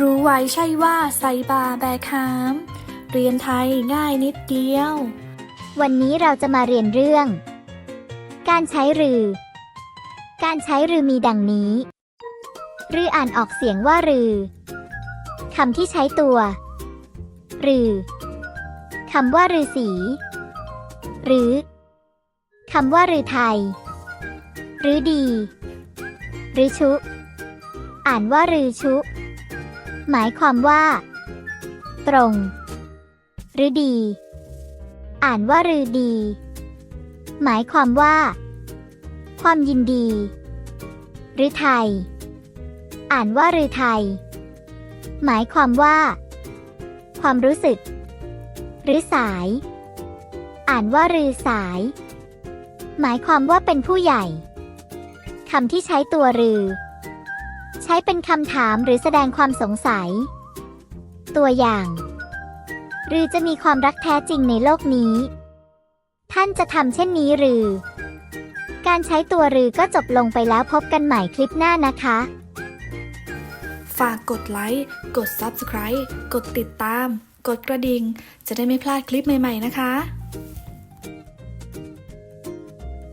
รู้ไว้ใช่ว่าใส่บาแบกหาม เรียนไทยง่ายนิดเดียว วันนี้เราจะมาเรียนเรื่อง การใช้รือ การใช้รือมีดังนี้ รืออ่านออกเสียงว่ารือคำที่ใช้ตัว รือคำว่ารือสี หรือคำว่ารือไทย หรือดี หรือชุ อ่านว่ารือชุ หมายความว่า ตรง หรือดี อ่านว่ารือดี หมายความว่า ความยินดี หรือไทย อ่านว่ารือไทย หมายความว่า ความรู้สึก หรือสาย อ่านว่ารือสาย หมายความว่าเป็นผู้ใหญ่คำที่ใช้ตัวรือ ใช้เป็นคำถามหรือแสดงความสงสัย ตัวอย่าง หรือจะมีความรักแท้จริงในโลกนี้ ท่านจะทำเช่นนี้หรือ การใช้ตัวหรือก็จบลงไปแล้วพบกันใหม่คลิปหน้านะคะ ฝากกดไลค์ กด Subscribe กดติดตาม กดกระดิ่ง จะได้ไม่พลาดคลิปใหม่ ๆ นะคะ